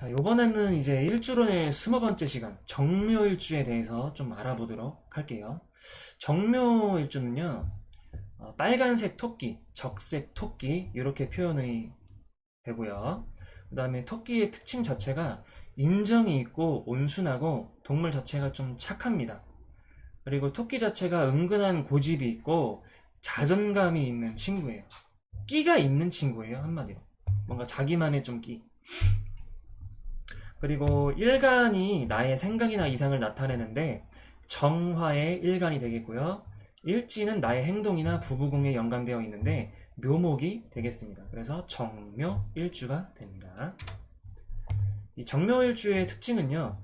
자, 요번에는 이제 일주론의 스무 번째 시간, 정묘일주에 대해서 좀 알아보도록 할게요. 정묘일주는요, 어, 빨간색 토끼, 적색 토끼, 이렇게 표현이 되고요. 그 다음에 토끼의 특징 자체가 인정이 있고 온순하고 동물 자체가 좀 착합니다. 그리고 토끼 자체가 은근한 고집이 있고 자존감이 있는 친구예요. 끼가 있는 친구예요, 한마디로. 뭔가 자기만의 좀 끼. 그리고 일간이 나의 생각이나 이상을 나타내는데 정화의 일간이 되겠고요. 일지는 나의 행동이나 부부궁에 연관되어 있는데 묘목이 되겠습니다. 그래서 정묘일주가 됩니다. 이 정묘일주의 특징은요.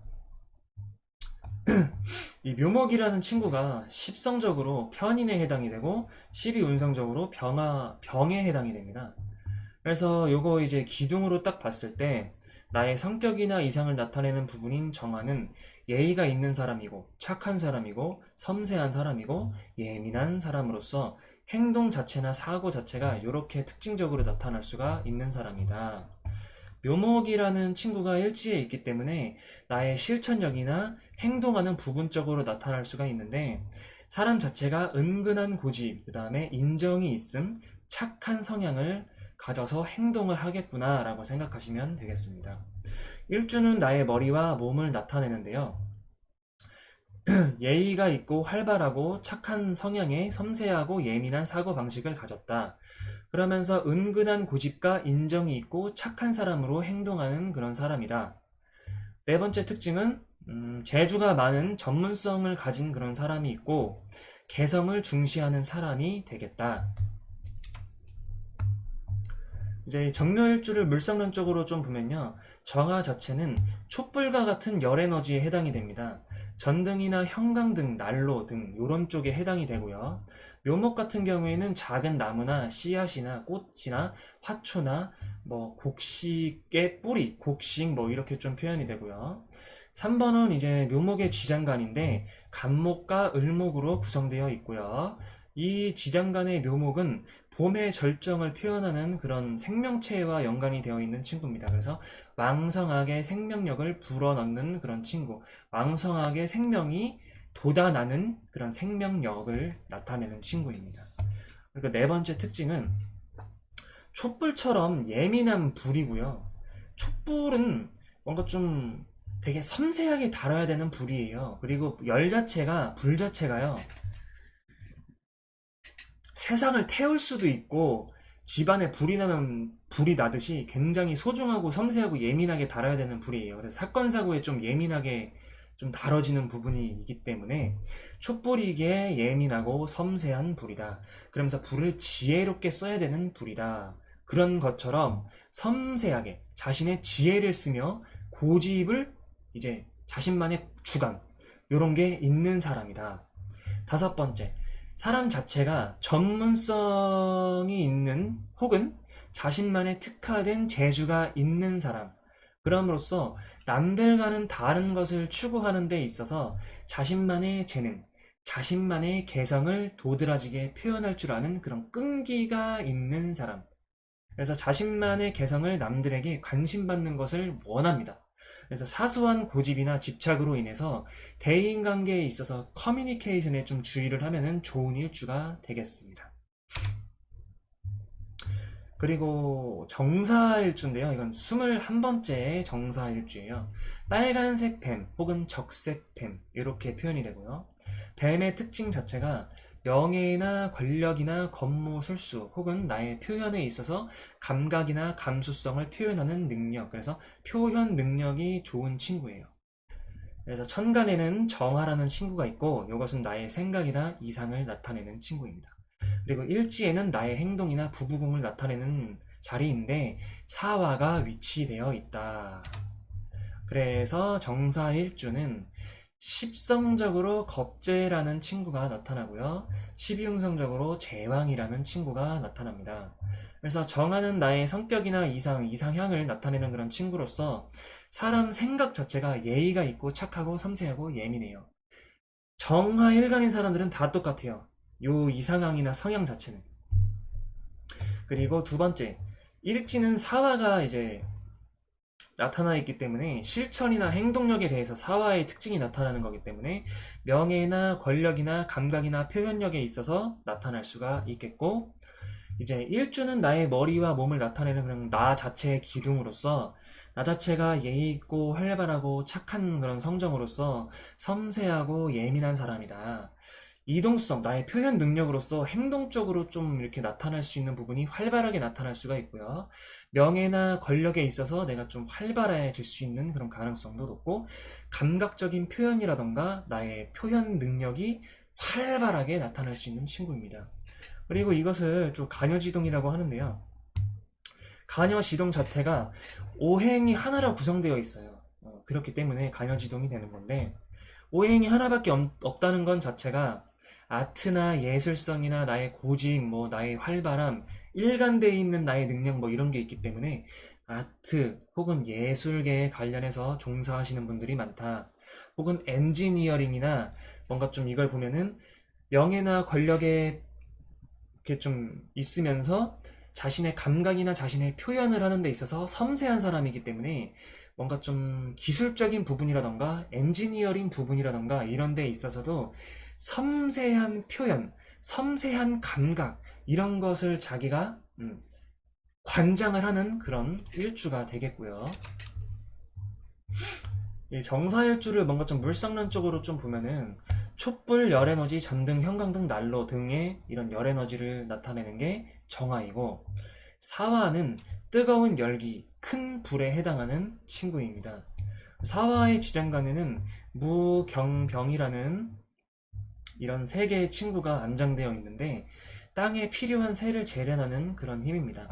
이 묘목이라는 친구가 십성적으로 편인에 해당이 되고 십이 운성적으로 병화, 병에 해당이 됩니다. 그래서 요거 이제 기둥으로 딱 봤을 때 나의 성격이나 이상을 나타내는 부분인 정화는 예의가 있는 사람이고 착한 사람이고 섬세한 사람이고 예민한 사람으로서 행동 자체나 사고 자체가 이렇게 특징적으로 나타날 수가 있는 사람이다. 묘목이라는 친구가 일지에 있기 때문에 나의 실천력이나 행동하는 부분적으로 나타날 수가 있는데 사람 자체가 은근한 고집, 그 다음에 인정이 있음, 착한 성향을 가져서 행동을 하겠구나 라고 생각하시면 되겠습니다. 일주는 나의 머리와 몸을 나타내는데요. 예의가 있고 활발하고 착한 성향에 섬세하고 예민한 사고방식을 가졌다. 그러면서 은근한 고집과 인정이 있고 착한 사람으로 행동하는 그런 사람이다. 네 번째 특징은 음, 재주가 많은 전문성을 가진 그런 사람이 있고 개성을 중시하는 사람이 되겠다. 이제 정묘일주를 물상론적으로 좀 보면요. 정화 자체는 촛불과 같은 열 에너지에 해당이 됩니다. 전등이나 형광등, 난로 등 이런 쪽에 해당이 되고요. 묘목 같은 경우에는 작은 나무나 씨앗이나 꽃이나 화초나 뭐 곡식의 뿌리, 곡식 뭐 이렇게 좀 표현이 되고요. 3번은 이제 묘목의 지장간인데 간목과 을목으로 구성되어 있고요. 이 지장간의 묘목은 봄의 절정을 표현하는 그런 생명체와 연관이 되어 있는 친구입니다. 그래서 왕성하게 생명력을 불어넣는 그런 친구, 왕성하게 생명이 돋아나는 그런 생명력을 나타내는 친구입니다. 그리고 네 번째 특징은 촛불처럼 예민한 불이고요. 촛불은 뭔가 좀 되게 섬세하게 다뤄야 되는 불이에요. 그리고 열 자체가, 불 자체가요. 세상을 태울 수도 있고 집안에 불이 나면 불이 나듯이 굉장히 소중하고 섬세하고 예민하게 다뤄야 되는 불이에요. 그래서 사건 사고에 좀 예민하게 좀 다뤄지는 부분이 있기 때문에 촛불이기에 예민하고 섬세한 불이다. 그러면서 불을 지혜롭게 써야 되는 불이다. 그런 것처럼 섬세하게 자신의 지혜를 쓰며 고집을 이제 자신만의 주관 요런 게 있는 사람이다. 다섯 번째, 사람 자체가 전문성이 있는 혹은 자신만의 특화된 재주가 있는 사람. 그럼으로써 남들과는 다른 것을 추구하는 데 있어서 자신만의 재능, 자신만의 개성을 도드라지게 표현할 줄 아는 그런 끈기가 있는 사람. 그래서 자신만의 개성을 남들에게 관심받는 것을 원합니다. 그래서 사소한 고집이나 집착으로 인해서 대인관계에 있어서 커뮤니케이션에 좀 주의를 하면 좋은 일주가 되겠습니다. 그리고 정사일주인데요. 이건 21번째 정사일주예요. 빨간색 뱀 혹은 적색 뱀 이렇게 표현이 되고요. 뱀의 특징 자체가 명예나 권력이나 권무술수 혹은 나의 표현에 있어서 감각이나 감수성을 표현하는 능력. 그래서 표현 능력이 좋은 친구예요. 그래서 천간에는 정화라는 친구가 있고 이것은 나의 생각이나 이상을 나타내는 친구입니다. 그리고 일지에는 나의 행동이나 부부궁을 나타내는 자리인데 사화가 위치되어 있다. 그래서 정사일주는 십성적으로 겁재라는 친구가 나타나고요. 십이응성적으로 제왕이라는 친구가 나타납니다. 그래서 정하는 나의 성격이나 이상, 이상향을 나타내는 그런 친구로서 사람 생각 자체가 예의가 있고 착하고 섬세하고 예민해요. 정화 일간인 사람들은 다 똑같아요. 요 이상향이나 성향 자체는. 그리고 두 번째, 일지는 사화가 이제 나타나 있기 때문에 실천이나 행동력에 대해서 사화의 특징이 나타나는 거기 때문에 명예나 권력이나 감각이나 표현력에 있어서 나타날 수가 있겠고 이제 일주는 나의 머리와 몸을 나타내는 그런 나 자체의 기둥으로서 나 자체가 예의 있고 활발하고 착한 그런 성정으로서 섬세하고 예민한 사람이다. 이동성, 나의 표현 능력으로서 행동적으로 좀 이렇게 나타날 수 있는 부분이 활발하게 나타날 수가 있고요. 명예나 권력에 있어서 내가 좀 활발해질 수 있는 그런 가능성도 높고, 감각적인 표현이라던가 나의 표현 능력이 활발하게 나타날 수 있는 친구입니다. 그리고 이것을 좀 간여지동이라고 하는데요. 간여지동 자체가 오행이 하나로 구성되어 있어요. 어, 그렇기 때문에 간여지동이 되는 건데, 오행이 하나밖에 없, 없다는 건 자체가 아트나 예술성이나 나의 고집, 뭐 나의 활발함, 일관되어 있는 나의 능력 뭐 이런 게 있기 때문에 아트 혹은 예술계에 관련해서 종사하시는 분들이 많다. 혹은 엔지니어링이나 뭔가 좀 이걸 보면은 명예나 권력에 이렇게 좀 있으면서 자신의 감각이나 자신의 표현을 하는 데 있어서 섬세한 사람이기 때문에 뭔가 좀 기술적인 부분이라던가 엔지니어링 부분이라던가 이런 데 있어서도 섬세한 표현, 섬세한 감각 이런 것을 자기가 음, 관장을 하는 그런 일주가 되겠고요. 이 정사일주를 뭔가 좀 물상론적으로 좀 보면은 촛불, 열에너지, 전등, 형광등, 난로 등의 이런 열에너지를 나타내는 게 정화이고 사화는 뜨거운 열기, 큰 불에 해당하는 친구입니다. 사화의 지장간에는 무경병이라는 이런 세 개의 친구가 안장되어 있는데 땅에 필요한 새를 재련하는 그런 힘입니다.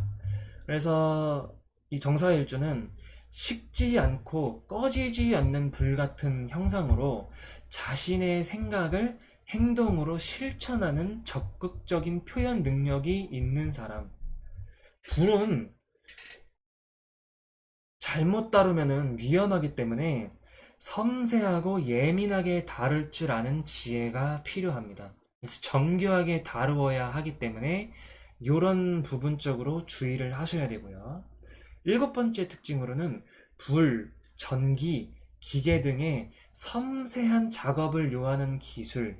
그래서 이 정사일주는 식지 않고 꺼지지 않는 불 같은 형상으로 자신의 생각을 행동으로 실천하는 적극적인 표현 능력이 있는 사람. 불은 잘못 다루면 위험하기 때문에 섬세하고 예민하게 다룰 줄 아는 지혜가 필요합니다. 그래서 정교하게 다루어야 하기 때문에 이런 부분적으로 주의를 하셔야 되고요. 일곱 번째 특징으로는 불, 전기, 기계 등의 섬세한 작업을 요하는 기술,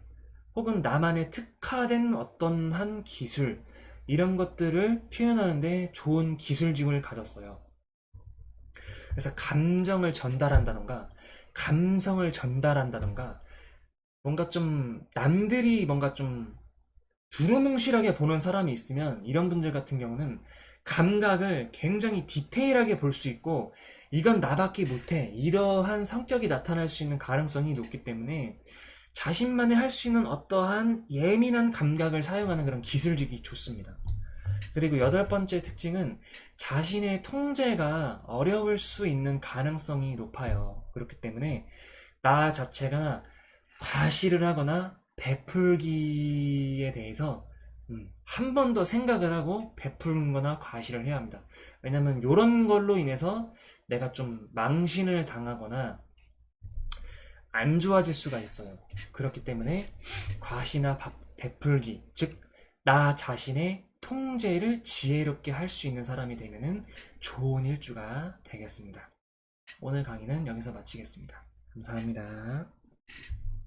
혹은 나만의 특화된 어떤 한 기술, 이런 것들을 표현하는데 좋은 기술직을 가졌어요. 그래서 감정을 전달한다던가, 감성을 전달한다던가, 뭔가 좀, 남들이 뭔가 좀 두루뭉실하게 보는 사람이 있으면, 이런 분들 같은 경우는 감각을 굉장히 디테일하게 볼 수 있고, 이건 나밖에 못해. 이러한 성격이 나타날 수 있는 가능성이 높기 때문에, 자신만이 할수 있는 어떠한 예민한 감각을 사용하는 그런 기술직이 좋습니다. 그리고 여덟 번째 특징은 자신의 통제가 어려울 수 있는 가능성이 높아요. 그렇기 때문에 나 자체가 과시를 하거나 베풀기에 대해서 음, 한 번 더 생각을 하고 베푸는 거나 과시를 해야 합니다. 왜냐면 이런 걸로 인해서 내가 좀 망신을 당하거나 안 좋아질 수가 있어요. 그렇기 때문에 과시나 베풀기, 즉, 나 자신의 통제를 지혜롭게 할 수 있는 사람이 되면 좋은 일주가 되겠습니다. 오늘 강의는 여기서 마치겠습니다. 감사합니다.